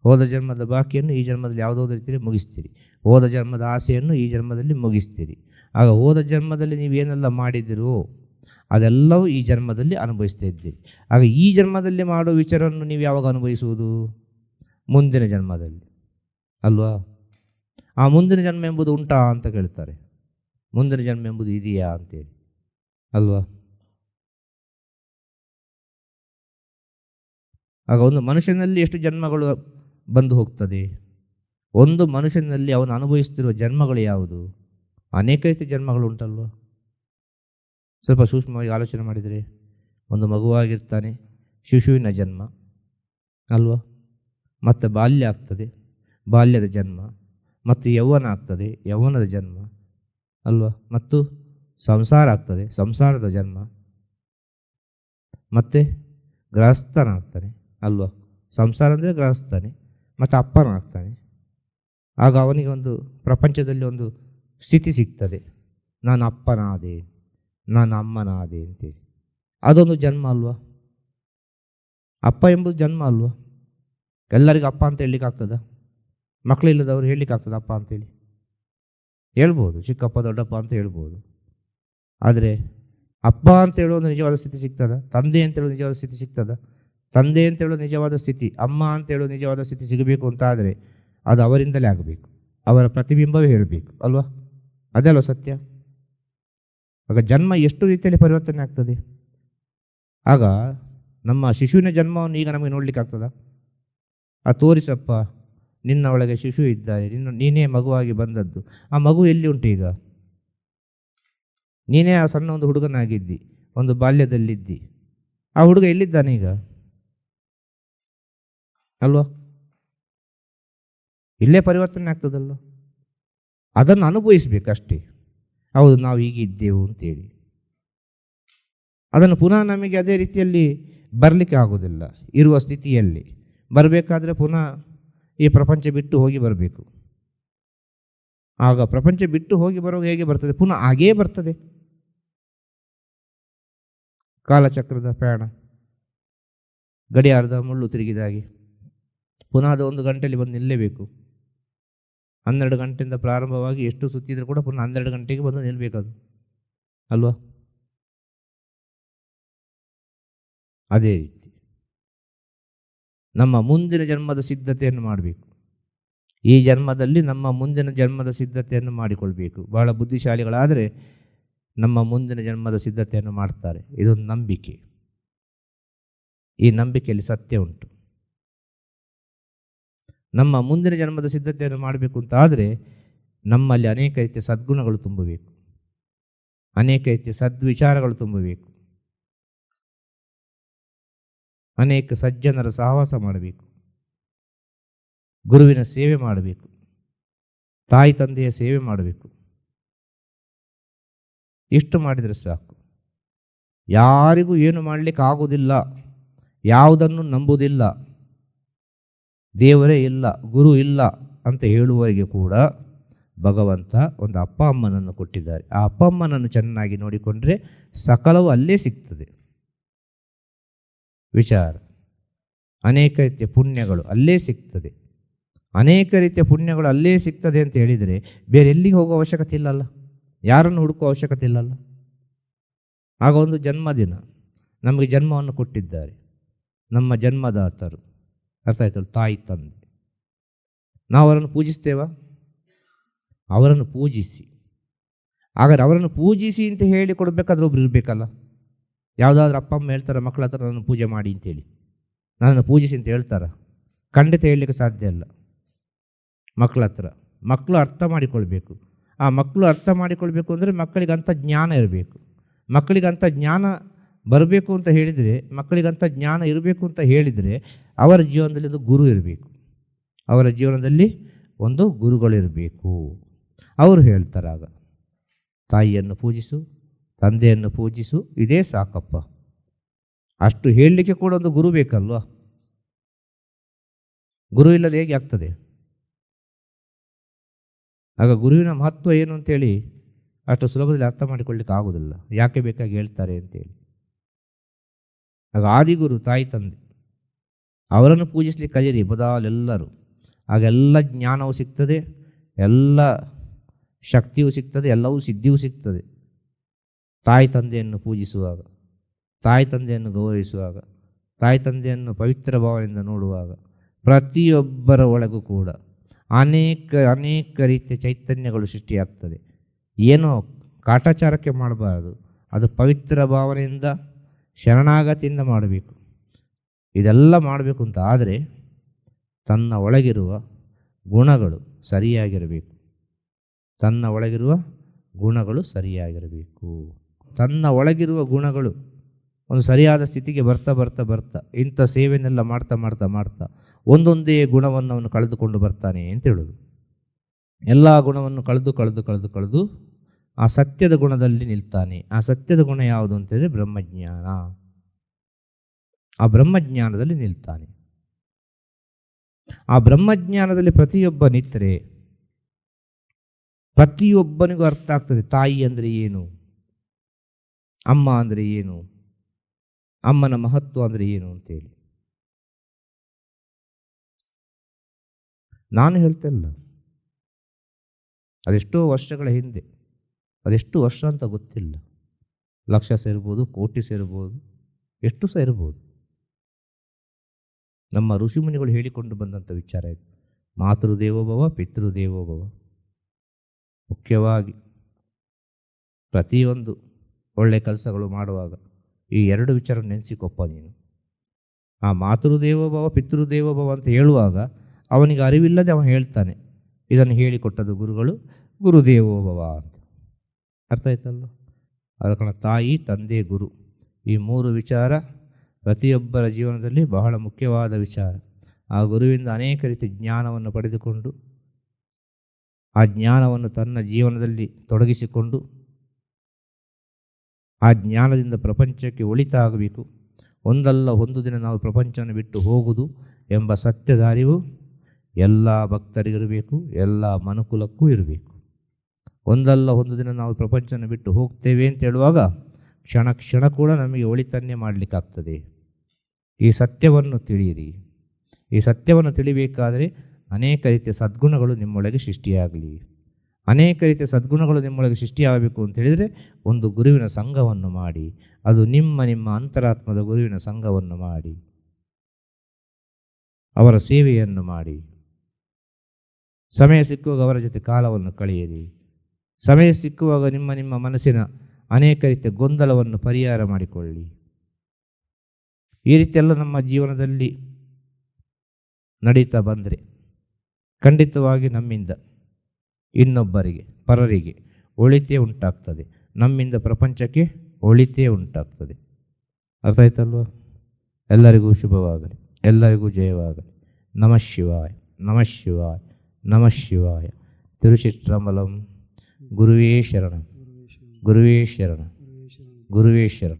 ಹೋದ ಜನ್ಮದ ಬಾಕಿಯನ್ನು ಈ ಜನ್ಮದಲ್ಲಿ ಯಾವುದೋ ರೀತಿಯಲ್ಲಿ ಮುಗಿಸ್ತೀರಿ. ಹೋದ ಜನ್ಮದ ಆಸೆಯನ್ನು ಈ ಜನ್ಮದಲ್ಲಿ ಮುಗಿಸ್ತೀರಿ. ಆಗ ಹೋದ ಜನ್ಮದಲ್ಲಿ ನೀವೇನೆಲ್ಲ ಮಾಡಿದಿರೋ ಅದೆಲ್ಲವೂ ಈ ಜನ್ಮದಲ್ಲಿ ಅನುಭವಿಸ್ತಾ ಇದ್ದೀರಿ. ಆಗ ಈ ಜನ್ಮದಲ್ಲಿ ಮಾಡೋ ವಿಚಾರವನ್ನು ನೀವು ಯಾವಾಗ ಅನುಭವಿಸುವುದು? ಮುಂದಿನ ಜನ್ಮದಲ್ಲಿ. ಅಲ್ವಾ? ಆ ಮುಂದಿನ ಜನ್ಮ ಎಂಬುದು ಉಂಟಾ ಅಂತ ಕೇಳ್ತಾರೆ. ಮುಂದಿನ ಜನ್ಮ ಎಂಬುದು ಇದೆಯಾ ಅಂತೇಳಿ. ಅಲ್ವಾ? ಆಗ ಒಂದು ಮನುಷ್ಯನಲ್ಲಿ ಎಷ್ಟು ಜನ್ಮಗಳು ಬಂದು ಹೋಗ್ತದೆ? ಒಂದು ಮನುಷ್ಯನಲ್ಲಿ ಅವನು ಅನುಭವಿಸ್ತಿರುವ ಜನ್ಮಗಳು ಯಾವುದು? ಅನೇಕ ರೀತಿ ಜನ್ಮಗಳು ಉಂಟಲ್ವ? ಸ್ವಲ್ಪ ಸೂಕ್ಷ್ಮವಾಗಿ ಆಲೋಚನೆ ಮಾಡಿದರೆ ಒಂದು ಮಗುವಾಗಿರ್ತಾನೆ, ಶಿಶುವಿನ ಜನ್ಮ, ಅಲ್ವಾ? ಮತ್ತು ಬಾಲ್ಯ ಆಗ್ತದೆ. ಬಾಲ್ಯದ ಜನ್ಮ ಮತ್ತು ಯೌವನ ಆಗ್ತದೆ, ಯೌವನದ ಜನ್ಮ ಅಲ್ವಾ? ಮತ್ತು ಸಂಸಾರ ಆಗ್ತದೆ, ಸಂಸಾರದ ಜನ್ಮ ಮತ್ತು ಗೃಹಸ್ಥನಾಗ್ತಾನೆ ಅಲ್ವಾ? ಸಂಸಾರ ಅಂದರೆ ಗೃಹಸ್ಥನೇ ಮತ್ತು ಅಪ್ಪನಾಗ್ತಾನೆ ಆಗ ಅವನಿಗೆ ಒಂದು ಪ್ರಪಂಚದಲ್ಲಿ ಒಂದು ಸ್ಥಿತಿ ಸಿಗ್ತದೆ. ನಾನು ಅಪ್ಪನಾದೆ, ನಾನು ಅಮ್ಮನಾದೆ ಅಂತೇಳಿ. ಅದೊಂದು ಜನ್ಮ ಅಲ್ವಾ? ಅಪ್ಪ ಎಂಬುದು ಜನ್ಮ ಅಲ್ವಾ? ಎಲ್ಲರಿಗೂ ಅಪ್ಪ ಅಂತ ಹೇಳಲಿಕ್ಕಾಗ್ತದ ಮಕ್ಕಳಿಲ್ಲದವ್ರು ಅಪ್ಪ ಅಂತೇಳಿ. ಹೇಳ್ಬೋದು, ಚಿಕ್ಕಪ್ಪ, ದೊಡ್ಡಪ್ಪ ಅಂತ ಹೇಳ್ಬೋದು. ಆದರೆ ಅಪ್ಪ ಅಂತ ಹೇಳೋದು ನಿಜವಾದ ಸ್ಥಿತಿ ಸಿಗ್ತದ? ತಂದೆ ಅಂತ ಹೇಳೋ ನಿಜವಾದ ಸ್ಥಿತಿ ಸಿಗ್ತದ? ತಂದೆ ಅಂತ ಹೇಳೋ ನಿಜವಾದ ಸ್ಥಿತಿ, ಅಮ್ಮ ಅಂತ ಹೇಳೋ ನಿಜವಾದ ಸ್ಥಿತಿ ಸಿಗಬೇಕು ಅಂತ ಆದರೆ ಅದು ಅವರಿಂದಲೇ ಆಗಬೇಕು. ಅವರ ಪ್ರತಿಬಿಂಬವೇ ಹೇಳಬೇಕು, ಅಲ್ವಾ? ಅದೇ ಅಲ್ವಾ ಸತ್ಯ? ಆಗ ಜನ್ಮ ಎಷ್ಟು ರೀತಿಯಲ್ಲಿ ಪರಿವರ್ತನೆ ಆಗ್ತದೆ? ಆಗ ನಮ್ಮ ಶಿಶುವಿನ ಜನ್ಮವನ್ನು ಈಗ ನಮಗೆ ನೋಡ್ಲಿಕ್ಕೆ ಆಗ್ತದ? ಆ ತೋರಿಸಪ್ಪ ನಿನ್ನ ಒಳಗೆ ಶಿಶು ಇದ್ದಾರೆ ನಿನ್ನ, ನೀನೇ ಮಗುವಾಗಿ ಬಂದದ್ದು. ಆ ಮಗು ಎಲ್ಲಿ ಉಂಟು ಈಗ? ನೀನೇ ಆ ಸಣ್ಣ ಒಂದು ಹುಡುಗನಾಗಿದ್ದಿ, ಒಂದು ಬಾಲ್ಯದಲ್ಲಿದ್ದಿ. ಆ ಹುಡುಗ ಎಲ್ಲಿದ್ದಾನೆ ಈಗ? ಅಲ್ವಾ? ಇಲ್ಲೇ ಪರಿವರ್ತನೆ ಆಗ್ತದಲ್ಲ ಅದನ್ನು ಅನುಭವಿಸ್ಬೇಕಷ್ಟೇ. ಹೌದು, ನಾವು ಹೀಗೆ ಇದ್ದೇವು ಅಂತೇಳಿ. ಅದನ್ನು ಪುನಃ ನಮಗೆ ಅದೇ ರೀತಿಯಲ್ಲಿ ಬರಲಿಕ್ಕೆ ಆಗೋದಿಲ್ಲ. ಇರುವ ಸ್ಥಿತಿಯಲ್ಲಿ. ಬರಬೇಕಾದ್ರೆ ಪುನಃ ಈ ಪ್ರಪಂಚ ಬಿಟ್ಟು ಹೋಗಿ ಬರಬೇಕು. ಆಗ ಪ್ರಪಂಚ ಬಿಟ್ಟು ಹೋಗಿ ಬರುವಾಗ ಹೇಗೆ ಬರ್ತದೆ? ಪುನಃ ಹಾಗೇ ಬರ್ತದೆ. ಕಾಲಚಕ್ರದ ಪ್ರಯಾಣ. ಗಡಿಯಾರದ ಮುಳ್ಳು ತಿರುಗಿದ ಹಾಗೆ. ಪುನಃ ಅದು ಒಂದು ಗಂಟೆಯಲ್ಲಿ ಬಂದು ನಿಲ್ಲಬೇಕು. ಹನ್ನೆರಡು ಗಂಟೆಯಿಂದ ಪ್ರಾರಂಭವಾಗಿ ಎಷ್ಟು ಸುತ್ತಿದ್ರು ಕೂಡ ಪುನಃ ಹನ್ನೆರಡು ಗಂಟೆಗೆ ಬಂದು ನಿಲ್ಲಬೇಕದು ಅಲ್ವಾ? ಅದೇ ರೀತಿ. ನಮ್ಮ ಮುಂದಿನ ಜನ್ಮದ ಸಿದ್ಧತೆಯನ್ನು ಮಾಡಬೇಕು. ಈ ಜನ್ಮದಲ್ಲಿ ನಮ್ಮ ಮುಂದಿನ ಜನ್ಮದ ಸಿದ್ಧತೆಯನ್ನು ಮಾಡಿಕೊಳ್ಬೇಕು. ಬಹಳ ಬುದ್ಧಿಶಾಲಿಗಳಾದರೆ ನಮ್ಮ ಮುಂದಿನ ಜನ್ಮದ ಸಿದ್ಧತೆಯನ್ನು ಮಾಡ್ತಾರೆ. ಇದೊಂದು ನಂಬಿಕೆ. ಈ ನಂಬಿಕೆಯಲ್ಲಿ ಸತ್ಯ ಉಂಟು. ನಮ್ಮ ಮುಂದಿನ ಜನ್ಮದ ಸಿದ್ಧತೆಯನ್ನು ಮಾಡಬೇಕು ಅಂತ ಆದರೆ ನಮ್ಮಲ್ಲಿ ಅನೇಕ ರೀತಿಯ ಸದ್ಗುಣಗಳು ತುಂಬಬೇಕು. ಅನೇಕ ರೀತಿಯ ಸದ್ವಿಚಾರಗಳು ತುಂಬಬೇಕು. ಅನೇಕ ಸಜ್ಜನರ ಸಹವಾಸ ಮಾಡಬೇಕು. ಗುರುವಿನ ಸೇವೆ ಮಾಡಬೇಕು. ತಾಯಿ ತಂದೆಯ ಸೇವೆ ಮಾಡಬೇಕು. ಇಷ್ಟು ಮಾಡಿದರೆ ಸಾಕು. ಯಾರಿಗೂ ಏನು ಮಾಡಲಿಕ್ಕೆ ಆಗುವುದಿಲ್ಲ ಯಾವುದನ್ನು ನಂಬುವುದಿಲ್ಲ ದೇವರೇ ಇಲ್ಲ, ಗುರು ಇಲ್ಲ ಅಂತ ಹೇಳುವವರಿಗೆ ಕೂಡ ಭಗವಂತ ಒಂದು ಅಪ್ಪ ಅಮ್ಮನನ್ನು ಕೊಟ್ಟಿದ್ದಾರೆ. ಆ ಅಪ್ಪ ಅಮ್ಮನನ್ನು ಚೆನ್ನಾಗಿ ನೋಡಿಕೊಂಡ್ರೆ ಸಕಲವು ಅಲ್ಲೇ ಸಿಗ್ತದೆ. ವಿಚಾರ. ಅನೇಕ ರೀತಿಯ ಪುಣ್ಯಗಳು ಅಲ್ಲೇ ಸಿಗ್ತದೆ. ಅನೇಕ ರೀತಿಯ ಪುಣ್ಯಗಳು ಅಲ್ಲೇ ಸಿಗ್ತದೆ ಅಂತ ಹೇಳಿದರೆ ಬೇರೆ ಎಲ್ಲಿಗೆ ಹೋಗೋ ಅವಶ್ಯಕತೆ ಇಲ್ಲಲ್ಲ. ಯಾರನ್ನು ಹುಡುಕೋ ಅವಶ್ಯಕತೆ ಇಲ್ಲಲ್ಲ. ಆಗ ಒಂದು ಜನ್ಮದಿನ. ನಮಗೆ ಜನ್ಮವನ್ನು ಕೊಟ್ಟಿದ್ದಾರೆ. ನಮ್ಮ ಜನ್ಮದಾತರು. ಅರ್ಥ ಆಯ್ತಲ್ಲ? ತಾಯಿ, ತಂದೆ. ನಾವು ಅವರನ್ನು ಪೂಜಿಸ್ತೇವಾ? ಅವರನ್ನು ಪೂಜಿಸಿ. ಹಾಗಾದ್ರೆ ಅವರನ್ನು ಪೂಜಿಸಿ ಅಂತ ಹೇಳಿ ಕೊಡಬೇಕಾದ್ರೆ ಒಬ್ರು ಇರಬೇಕಲ್ಲ. ಯಾವುದಾದ್ರೂ ಅಪ್ಪ, ಅಮ್ಮ ಹೇಳ್ತಾರೆ ಮಕ್ಕಳ ಹತ್ರ ನನ್ನ ಪೂಜೆ ಮಾಡಿ ಅಂತೇಳಿ. ನನ್ನನ್ನು ಪೂಜಿಸಿ ಅಂತ ಹೇಳ್ತಾರೆ. ಖಂಡಿತ ಹೇಳಲಿಕ್ಕೆ ಸಾಧ್ಯ ಇಲ್ಲ. ಮಕ್ಕಳ ಹತ್ರ. ಮಕ್ಕಳು ಅರ್ಥ ಮಾಡಿಕೊಳ್ಬೇಕು. ಆ ಮಕ್ಕಳು ಅರ್ಥ ಮಾಡಿಕೊಳ್ಬೇಕು ಅಂದರೆ ಮಕ್ಕಳಿಗೆ ಅಂಥ ಜ್ಞಾನ ಇರಬೇಕು. ಮಕ್ಕಳಿಗಂಥ ಜ್ಞಾನ ಬರಬೇಕು ಅಂತ ಹೇಳಿದರೆ ಮಕ್ಕಳಿಗಂಥ ಜ್ಞಾನ ಇರಬೇಕು ಅಂತ ಹೇಳಿದರೆ ಅವರ ಜೀವನದಲ್ಲಿ ಒಂದು ಗುರು ಇರಬೇಕು. ಅವರ ಜೀವನದಲ್ಲಿ ಒಂದು ಗುರುಗಳಿರಬೇಕು. ಅವರು ಹೇಳ್ತಾರೆ ಆಗ ತಾಯಿಯನ್ನು ಪೂಜಿಸು ತಂದೆಯನ್ನು ಪೂಜಿಸು, ಇದೇ ಸಾಕಪ್ಪ. ಅಷ್ಟು ಹೇಳಲಿಕ್ಕೆ ಕೂಡ ಒಂದು ಗುರು ಬೇಕಲ್ವಾ? ಗುರು ಇಲ್ಲದೆ ಹೇಗೆ ಆಗ್ತದೆ? ಆಗ ಗುರುವಿನ ಮಹತ್ವ ಏನು ಅಂತೇಳಿ ಅಷ್ಟು ಸುಲಭದಲ್ಲಿ ಅರ್ಥ ಮಾಡಿಕೊಳ್ಳಿಕ್ಕೆ ಆಗೋದಿಲ್ಲ. ಯಾಕೆ ಬೇಕಾಗಿ ಹೇಳ್ತಾರೆ ಅಂತೇಳಿ. ಆಗ ಆದಿಗುರು, ತಾಯಿ, ತಂದೆ, ಅವರನ್ನು ಪೂಜಿಸ್ಲಿಕ್ಕೆ ಕಲಿಯಿರಿ ಆಗ ಎಲ್ಲ ಜ್ಞಾನವೂ ಸಿಗ್ತದೆ, ಎಲ್ಲ ಶಕ್ತಿಯೂ ಸಿಗ್ತದೆ, ಎಲ್ಲವೂ ಸಿದ್ಧಿಯೂ ಸಿಗ್ತದೆ. ತಾಯಿ ತಂದೆಯನ್ನು ಪೂಜಿಸುವಾಗ, ತಾಯಿ ತಂದೆಯನ್ನು ಗೌರವಿಸುವಾಗ, ತಾಯಿ ತಂದೆಯನ್ನು ಪವಿತ್ರ ಭಾವನೆಯಿಂದ ನೋಡುವಾಗ ಪ್ರತಿಯೊಬ್ಬರ ಒಳಗೂ ಕೂಡ ಅನೇಕ ಅನೇಕ ರೀತಿಯ ಚೈತನ್ಯಗಳು ಸೃಷ್ಟಿಯಾಗ್ತದೆ. ಏನೋ ಕಾಟಾಚಾರಕ್ಕೆ ಮಾಡಬಾರದು, ಅದು ಪವಿತ್ರ ಭಾವನೆಯಿಂದ, ಶರಣಾಗತಿಯಿಂದ ಮಾಡಬೇಕು. ಇದೆಲ್ಲ ಮಾಡಬೇಕು ಅಂತ ಆದರೆ ತನ್ನ ಒಳಗಿರುವ ಗುಣಗಳು ಸರಿಯಾಗಿರಬೇಕು. ತನ್ನ ಒಳಗಿರುವ ಗುಣಗಳು ಸರಿಯಾಗಿರಬೇಕು. ತನ್ನ ಒಳಗಿರುವ ಗುಣಗಳು ಒಂದು ಸರಿಯಾದ ಸ್ಥಿತಿಗೆ ಬರ್ತಾ ಬರ್ತಾ ಬರ್ತಾ ಇಂಥ ಸೇವೆನೆಲ್ಲ ಮಾಡ್ತಾ ಮಾಡ್ತಾ ಮಾಡ್ತಾ ಒಂದೊಂದೇ ಗುಣವನ್ನು ಅವನು ಕಳೆದುಕೊಂಡು ಬರ್ತಾನೆ ಅಂತ ಹೇಳೋದು. ಎಲ್ಲ ಗುಣವನ್ನು ಕಳೆದು ಕಳೆದು ಕಳೆದು ಕಳೆದು ಆ ಸತ್ಯದ ಗುಣದಲ್ಲಿ ನಿಲ್ತಾನೆ. ಆ ಸತ್ಯದ ಗುಣ ಯಾವುದು ಅಂತಂದರೆ ಬ್ರಹ್ಮಜ್ಞಾನ. ಆ ಬ್ರಹ್ಮಜ್ಞಾನದಲ್ಲಿ ನಿಲ್ತಾನೆ. ಆ ಬ್ರಹ್ಮಜ್ಞಾನದಲ್ಲಿ ಪ್ರತಿಯೊಬ್ಬ ನಿಂತರೆ ಪ್ರತಿಯೊಬ್ಬನಿಗೂ ಅರ್ಥ ಆಗ್ತದೆ ತಾಯಿ ಅಂದರೆ ಏನು? ಅಮ್ಮ ಅಂದರೆ ಏನು? ಅಮ್ಮನ ಮಹತ್ವ ಅಂದರೆ ಏನು ಅಂತೇಳಿ. ನಾನು ಹೇಳ್ತಿಲ್ಲ ಅದೆಷ್ಟೋ ವರ್ಷಗಳ ಹಿಂದೆ, ಅದೆಷ್ಟು ವರ್ಷ ಅಂತ ಗೊತ್ತಿಲ್ಲ. ಲಕ್ಷ ಸೇರ್ಬೋದು, ಕೋಟಿ ಸೇರ್ಬೋದು, ಎಷ್ಟು ಸಹ ಇರ್ಬೋದು ನಮ್ಮ ಋಷಿಮುನಿಗಳು ಹೇಳಿಕೊಂಡು ಬಂದಂಥ ವಿಚಾರ ಇದು. ಮಾತೃದೇವೋಭವ ಪಿತೃದೇವೋಭವ ಮುಖ್ಯವಾಗಿ ಪ್ರತಿಯೊಂದು ಒಳ್ಳೆ ಕೆಲಸಗಳು ಮಾಡುವಾಗ ಈ ಎರಡು ವಿಚಾರ ನೆನೆಸಿಕೊಪ್ಪ ನೀನು. ಆ ಮಾತೃದೇವೋಭವ ಪಿತೃದೇವೋಭವ ಅಂತ ಹೇಳುವಾಗ ಅವನಿಗೆ ಅರಿವಿಲ್ಲದೆ ಅವನು ಹೇಳ್ತಾನೆ, ಇದನ್ನು ಹೇಳಿಕೊಟ್ಟದ್ದು ಗುರುಗಳು ಗುರುದೇವೋಭವ ಅಂತ. ಅರ್ಥ ಆಯ್ತಲ್ಲ ಅದ ಕಾರಣ ತಾಯಿ, ತಂದೆ, ಗುರು ಈ ಮೂರು ವಿಚಾರ ಪ್ರತಿಯೊಬ್ಬರ ಜೀವನದಲ್ಲಿ ಬಹಳ ಮುಖ್ಯವಾದ ವಿಚಾರ. ಆ ಗುರುವಿಂದ ಅನೇಕ ರೀತಿ ಜ್ಞಾನವನ್ನು ಪಡೆದುಕೊಂಡು, ಆ ಜ್ಞಾನವನ್ನು ತನ್ನ ಜೀವನದಲ್ಲಿ ತೊಡಗಿಸಿಕೊಂಡು ಆ ಜ್ಞಾನದಿಂದ ಪ್ರಪಂಚಕ್ಕೆ ಒಳಿತಾಗಬೇಕು. ಒಂದಲ್ಲ ಒಂದು ದಿನ ನಾವು ಪ್ರಪಂಚವನ್ನು ಬಿಟ್ಟು ಹೋಗುವುದು ಎಂಬ ಸತ್ಯದ ಅರಿವು ಎಲ್ಲ ಭಕ್ತರಿಗಿರಬೇಕು, ಎಲ್ಲ ಮನುಕುಲಕ್ಕೂ ಇರಬೇಕು. ಒಂದಲ್ಲ ಒಂದು ದಿನ ನಾವು ಪ್ರಪಂಚನ ಬಿಟ್ಟು ಹೋಗ್ತೇವೆ ಅಂತ ಹೇಳುವಾಗ ಕ್ಷಣ ಕ್ಷಣ ಕೂಡ ನಮಗೆ ಒಳಿತನ್ನೇ ಮಾಡಲಿಕ್ಕಾಗ್ತದೆ. ಈ ಸತ್ಯವನ್ನು ತಿಳಿಯಿರಿ. ಈ ಸತ್ಯವನ್ನು ತಿಳಿಬೇಕಾದರೆ ಅನೇಕ ರೀತಿಯ ಸದ್ಗುಣಗಳು ನಿಮ್ಮೊಳಗೆ ಸೃಷ್ಟಿಯಾಗಲಿ. ಅನೇಕ ರೀತಿಯ ಸದ್ಗುಣಗಳು ನಿಮ್ಮೊಳಗೆ ಸೃಷ್ಟಿಯಾಗಬೇಕು ಅಂತ ಹೇಳಿದರೆ ಒಂದು ಗುರುವಿನ ಸಂಘವನ್ನು ಮಾಡಿ, ಅದು ನಿಮ್ಮ ನಿಮ್ಮ ಅಂತರಾತ್ಮದ ಗುರುವಿನ ಸಂಘವನ್ನು ಮಾಡಿ, ಅವರ ಸೇವೆಯನ್ನು ಮಾಡಿ. ಸಮಯ ಸಿಕ್ಕುವಾಗ ಅವರ ಜೊತೆ ಕಾಲವನ್ನು ಕಳೆಯಿರಿ. ಸಮಯ ಸಿಕ್ಕುವಾಗ ನಿಮ್ಮ ನಿಮ್ಮ ಮನಸ್ಸಿನ ಅನೇಕ ರೀತಿಯ ಗೊಂದಲವನ್ನು ಪರಿಹಾರ ಮಾಡಿಕೊಳ್ಳಿ. ಈ ರೀತಿಯೆಲ್ಲ ನಮ್ಮ ಜೀವನದಲ್ಲಿ ನಡೀತಾ ಬಂದರೆ ಖಂಡಿತವಾಗಿ ನಮ್ಮಿಂದ ಇನ್ನೊಬ್ಬರಿಗೆ, ಪರರಿಗೆ ಒಳಿತೇ ಉಂಟಾಗ್ತದೆ. ನಮ್ಮಿಂದ ಪ್ರಪಂಚಕ್ಕೆ ಒಳಿತೇ ಉಂಟಾಗ್ತದೆ. ಅರ್ಥ ಆಯ್ತಲ್ವ? ಎಲ್ಲರಿಗೂ ಶುಭವಾಗಲಿ. ಎಲ್ಲರಿಗೂ ಜಯವಾಗಲಿ. ನಮಃ ಶಿವಾಯ. ನಮಃ ಶಿವಾಯ. ನಮಃ ಶಿವಾಯ. ತಿರುಚಿತ್ರಮಲಂ ಗುರುವೇ ಶರಣ. ಗುರುವೇ ಶರಣ. ಗುರುವೇ ಶರಣ.